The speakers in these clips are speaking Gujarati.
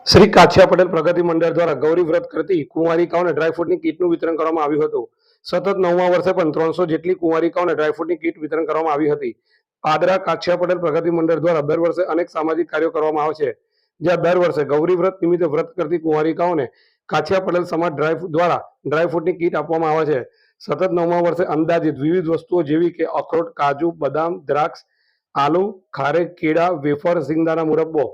શ્રી કાછિયા પટેલ પ્રગતિ મંડળ દ્વારા ગૌરી વ્રત કરતી કુંવારિકાઓને ડ્રાયફ્રૂટની કીટનું વિતરણ કરવામાં આવ્યું હતું. સતત નવમા વર્ષે પણ ત્રણસો જેટલી કુંવારિકાઓને ડ્રાયફ્રૂટની કીટ વિતરણ કરવામાં આવી હતી. પાદરા કાછિયા પટેલ પ્રગતિ મંડળ દ્વારા દર વર્ષે અનેક સામાજિક કાર્યો કરવામાં આવે છે. જ્યાં દર વર્ષે ગૌરી વ્રત નિમિત્તે વ્રત કરતી કુંવારિકાઓને કાછિયા પટેલ સમાજ ડ્રાય દ્વારા ડ્રાયફ્રૂટની કીટ આપવામાં આવે છે. સતત નવમા વર્ષે અંદાજિત વિવિધ વસ્તુઓ જેવી કે અખરોટ, કાજુ, બદામ, દ્રાક્ષ, આલુ, ખારેક, કેળા, વેફર સિંગદાના મુરબ્બો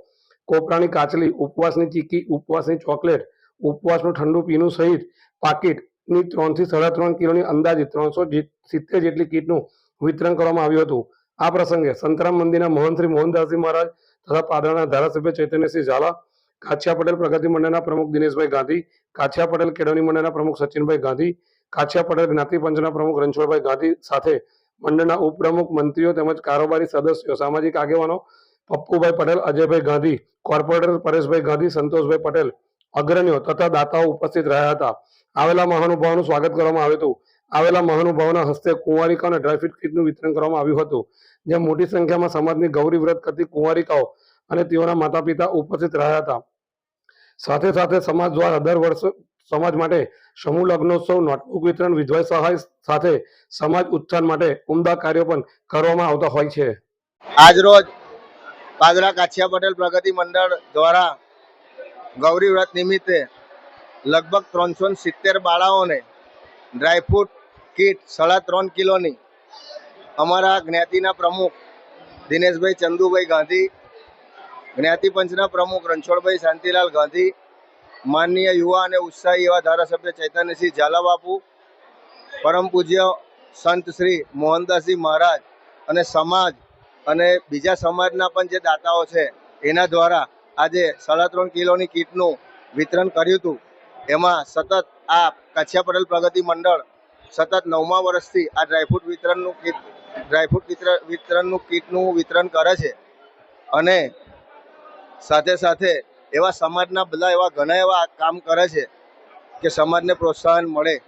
કોપરાની કાચલી, ઉપવાસની ચીકી, ઉપવાસની ચોકલેટ, ઉપવાસનું ઠંડુ પીણું સહિત પાકીટની ત્રણથી સાડા ત્રણ કિલોની અંદાજે ત્રણસો સિત્તેર જેટલી કીટનું વિતરણ કરવામાં આવ્યું હતું. આ પ્રસંગે સંતરામ મંદિરના મહંત શ્રી મોહનદાસજી મહારાજ તથા પાદરાના ધારાસભ્ય ચૈતન્યસિંહ ઝાલા, કાછિયા પટેલ, પ્રગતિ મંડળના પ્રમુખ દિનેશભાઈ ગાંધી, કાછિયા પટેલ કેળવણી મંડળના પ્રમુખ સચિનભાઈ ગાંધી, કાછિયા પટેલ જ્ઞાતિ પંચના પ્રમુખ રણછોડભાઈ ગાંધી સાથે મંડળના ઉપપ્રમુખ મંત્રીઓ તેમજ કારોબારી સદસ્યો, સામાજિક આગેવાનો પપ્પુભાઈ પટેલ, અજયભાઈ ગાંધી, કોર્પોરેટર પરેશભાઈ ગાંધી, સંતોષભાઈ પટેલ, અગ્રણીઓ તથા દાતાઓ ઉપસ્થિત રહ્યા હતા. આવેલા મહાનુભાવોનું સ્વાગત કરવામાં આવ્યું હતું. આવેલા મહાનુભાવોના હસ્તે કુંવારિકાઓને ડ્રાયફ્રૂટ કીટનું વિતરણ કરવામાં આવ્યું હતું. જ્યાં મોટી સંખ્યામાં સમાજની ગૌરી વ્રત કરતી કુંવારિકાઓ અને તેઓના માતા પિતા ઉપસ્થિત રહ્યા હતા. સાથે સાથે સમાજ દ્વારા દર વર્ષ સમાજ માટે સમૂહ લગ્નોત્સવ, નોટબુક વિતરણ, વિધવા સહાય સાથે સમાજ ઉત્થાન માટે ઉમદા કાર્યો પણ કરવામાં આવતા હોય છે. આજરોજ પાદરા કાછિયા પટેલ પ્રગતિ મંડળ દ્વારા ગૌરી વ્રત નિમિત્તે લગભગ ત્રણસો સિત્તેર બાળાઓને ડ્રાયફ્રૂટ કીટ સાડા ત્રણ કિલોની અમારા જ્ઞાતિના પ્રમુખ દિનેશભાઈ ચંદુભાઈ ગાંધી, જ્ઞાતિ પંચના પ્રમુખ રણછોડભાઈ શાંતિલાલ ગાંધી, માનનીય યુવા અને ઉત્સાહી એવા ધારાસભ્ય ચૈતન્યસિંહ ઝાલાબાપુ પરમ પૂજ્ય સંત શ્રી મોહનદાસજી મહારાજ અને સમાજ અને બીજા સમાજના પણ જે દાતાઓ છે, એના દ્વારા આજે સાડા ત્રણ કિલોની કીટનું વિતરણ કર્યું હતું. એમાં સતત આ કચ્છિયા પટેલ પ્રગતિ મંડળ સતત નવમા વર્ષથી આ ડ્રાયફ્રૂટ વિતરણનું કીટ ડ્રાયફ્રૂટ વિતર, વિતરણનું કીટનું વિતરણ કરે છે. અને સાથે સાથે એવા સમાજના બધા એવા ઘણા એવા કામ કરે છે કે સમાજને પ્રોત્સાહન મળે.